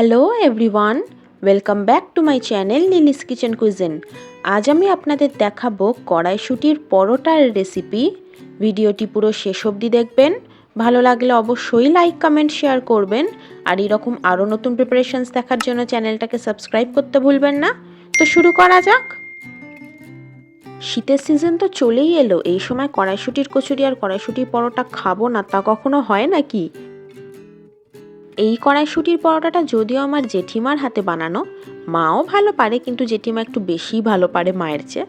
Hello everyone welcome back to my channel Lily's kitchen cuisine আজ আমি আপনাদের দেখাবো কড়াইশুটির পরোটার রেসিপি ভিডিওটি পুরো শেষ অবধি দেখবেন। ভালো লাগলে অবশ্যই লাইক কমেন্ট শেয়ার করবেন। আর এরকম আরও নতুন প্রিপারেশনস দেখার জন্য চ্যানেলটাকে সাবস্ক্রাইব করতে ভুলবেন না। তো শুরু করা যাক। শীতের সিজন তো চলেই এলো। এই সময় কড়াইশুটির কচুরি আর কড়াইশুটির পরোটা খাব না তা কখনো হয় নাকি? এই কড়াইশুটির পরোটাটা যদিও আমার জেঠিমার হাতে বানানো, মাও ভালো পারে কিন্তু জেঠিমা একটু বেশিই ভালো পারে মায়ের চেয়ে।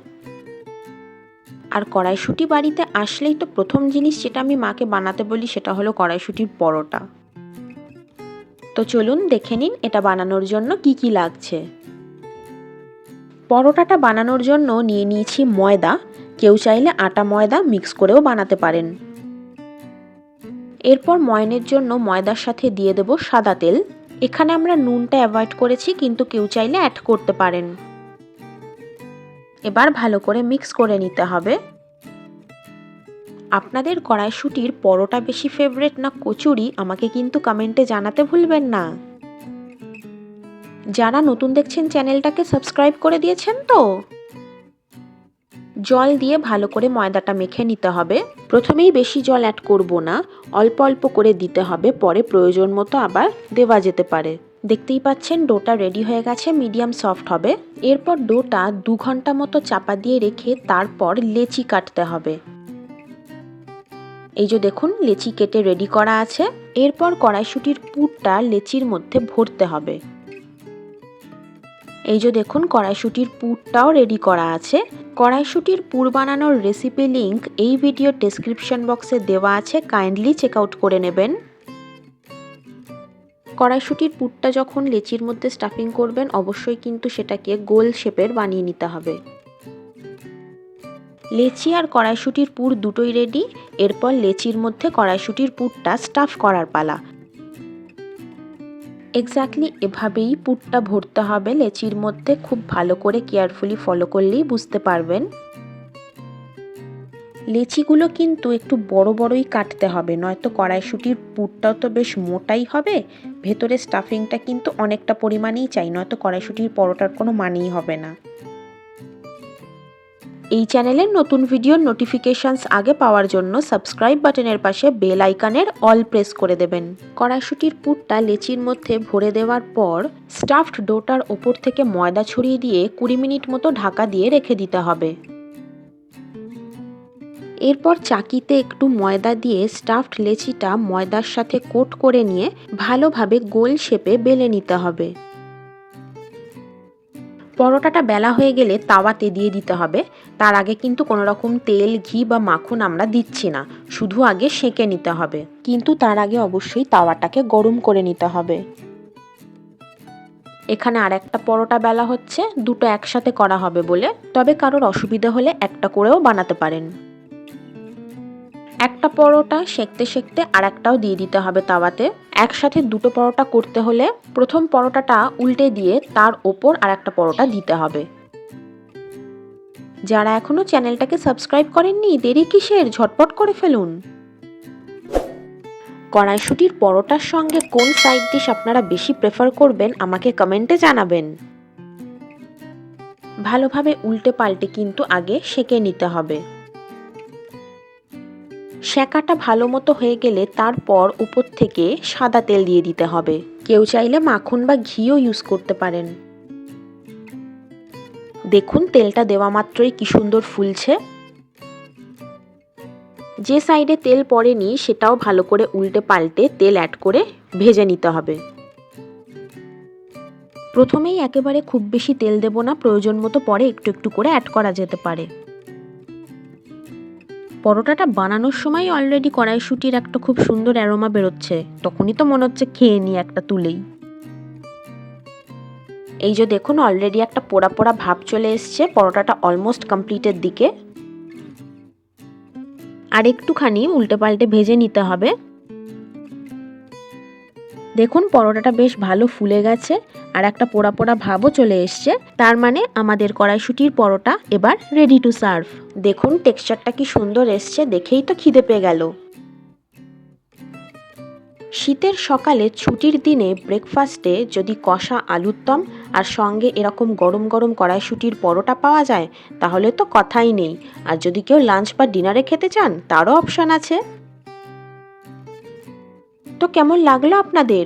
আর কড়াইশুটি বাড়িতে আসলেই তো প্রথম জিনিস যেটা আমি মাকে বানাতে বলি সেটা হলো কড়াইশুটির পরোটা। তো চলুন দেখে নিন এটা বানানোর জন্য কি কি লাগছে। পরোটাটা বানানোর জন্য নিয়ে নিয়েছি ময়দা, কেউ চাইলে আটা ময়দা মিক্স করেও বানাতে পারেন। এরপর ময়নের জন্য ময়দার সাথে দিয়ে দেব সাদা তেল। এখানে আমরা নুনটা অ্যাভয়েড করেছি, কিন্তু কেউ চাইলে অ্যাড করতে পারেন। এবার ভালো করে মিক্স করে নিতে হবে। আপনাদের কড়াইশুটির পরোটা বেশি ফেভারেট না কচুরি, আমাকে কিন্তু কমেন্টে জানাতে ভুলবেন না। যারা নতুন দেখছেন চ্যানেলটাকে সাবস্ক্রাইব করে দিয়েছেন তো? জল দিয়ে ভালো করে ময়দাটা মেখে নিতে হবে। প্রথমেই বেশি জল অ্যাড করব না, অল্প অল্প করে দিতে হবে, পরে প্রয়োজন মতো আবার দেওয়া যেতে পারে। দেখতেই পাচ্ছেন, ডোটা রেডি হয়ে গেছে মিডিয়াম সফট হবে। এরপর ডোটা দু ঘণ্টা মতো চাপা দিয়ে রেখে তারপর লেচি কাটতে হবে। এই যে দেখুন, লেচি কেটে রেডি করা আছে। এরপর কড়াইশুটির পুরটা লেচির মধ্যে ভরতে হবে। এই যে দেখুন, কড়াইশুটির পুরটাও রেডি করা আছে। কড়াইশুটির পুর বানানোর রেসিপি লিংক এই ভিডিওর ডেসক্রিপশন বক্সে দেওয়া আছে কাইন্ডলি চেক আউট করে নেবেন। কড়াইশুটির পুরটা যখন লেচির মধ্যে স্টাফিং করবেন, অবশ্যই কিন্তু সেটাকে গোল শেপের বানিয়ে নিতে হবে। লেচি আর কড়াইশুটির পুর দুটোই রেডি এরপর লেচির মধ্যে কড়াইশুটির পুরটা স্টাফ করার পালা। এক্স্যাক্টলি এভাবেই পুরটা ভরতে হবে লেচির মধ্যে। খুব ভালো করে কেয়ারফুলি ফলো করলেই বুঝতে পারবেন। লেচিগুলো কিন্তু একটু বড় বড়ই কাটতে হবে, নয়তো কড়াইশুটির পুরটাও তো বেশ মোটাই হবে। ভেতরে স্টাফিংটা কিন্তু অনেকটা পরিমাণেই চাই, নয়তো কড়াইশুটির পরোটার কোনো মানেই হবে না। এই চ্যানেলের নতুন ভিডিওর নোটিফিকেশনস আগে পাওয়ার জন্য সাবস্ক্রাইব বাটনের পাশে বেল আইকনের অল প্রেস করে দেবেন। কড়াইশুটির পুরটা লেচির মধ্যে ভরে দেওয়ার পর স্টাফড ডোটার ওপর থেকে ময়দা ছড়িয়ে দিয়ে কুড়ি মিনিট মতো ঢাকা দিয়ে রেখে দিতে হবে। এরপর চাকিতে একটু ময়দা দিয়ে স্টাফড লেচিটা ময়দার সাথে কোট করে নিয়ে ভালোভাবে গোল শেপে বেলে নিতে হবে। পরোটাটা বেলা হয়ে গেলে তাওয়াতে দিয়ে দিতে হবে। তার আগে কিন্তু কোনো রকম তেল, ঘি বা মাখন আমরা দিচ্ছি না। শুধু আগে সেঁকে নিতে হবে। কিন্তু তার আগে অবশ্যই তাওয়াটাকে গরম করে নিতে হবে। এখানে আর একটা পরোটা বেলা হচ্ছে। দুটো একসাথে করা হবে বলে। তবে কারোর অসুবিধা হলে একটা করেও বানাতে পারেন। একটা পরোটা সেঁকতে সেঁকতে আর একটাও দিয়ে দিতে হবে তাওয়াতে। একসাথে দুটো পরোটা করতে হলে প্রথম পরোটাটা উল্টে দিয়ে তার ওপর আর একটা পরোটা দিতে হবে। যারা এখনও চ্যানেলটাকে সাবস্ক্রাইব করেননি, দেরি কিসের? ঝটপট করে ফেলুন। কড়াইশুটির পরোটার সঙ্গে কোন সাইড ডিশ আপনারা বেশি প্রেফার করবেন, আমাকে কমেন্টে জানাবেন। ভালোভাবে উল্টে পাল্টে কিন্তু আগে সেঁকে নিতে হবে। সেঁকাটা ভালো মতো হয়ে গেলে তারপর উপর থেকে সাদা তেল দিয়ে দিতে হবে। কেউ চাইলে মাখন বা ঘিও ইউজ করতে পারেন। দেখুন, তেলটা দেওয়া মাত্রই কি সুন্দর ফুলছে। যে সাইডে তেল পড়েনি, সেটাও ভালো করে উল্টে পাল্টে তেল অ্যাড করে ভেজে নিতে হবে। প্রথমেই একেবারে খুব বেশি তেল দেব না, প্রয়োজন মতো পরে একটু একটু করে অ্যাড করা যেতে পারে। পরোটাটা বানানোর সময় অলরেডি কড়াইশুটির একটা খুব সুন্দর অ্যারোমা বেরোচ্ছে। তখনই তো মনে হচ্ছে খেয়ে নিই একটা তুলেই। এই যে দেখুন অলরেডি একটা পোড়া পোড়া ভাব চলে এসছে, পরোটাটা অলমোস্ট কমপ্লিটের দিকে। আর একটুখানি উল্টে পাল্টে ভেজে নিতে হবে। দেখুন, পরোটাটা বেশ ভালো ফুলে গেছে। আর একটা পোড়া পোড়া ভাবও চলে এসছে। তার মানে আমাদের কড়াইশুটির পরোটা এবার রেডি টু সার্ভ দেখুন টেক্সচারটা কি সুন্দর এসছে, দেখেই তো খিদে পেয়ে গেল। শীতের সকালে ছুটির দিনে ব্রেকফাস্টে যদি কষা আলুর দম আর সঙ্গে এরকম গরম গরম কড়াইশুটির পরোটা পাওয়া যায়, তাহলে তো কথাই নেই। আর যদি কেউ লাঞ্চ বা ডিনারে খেতে চান, তারও অপশান আছে। তো কেমন লাগল আপনাদের?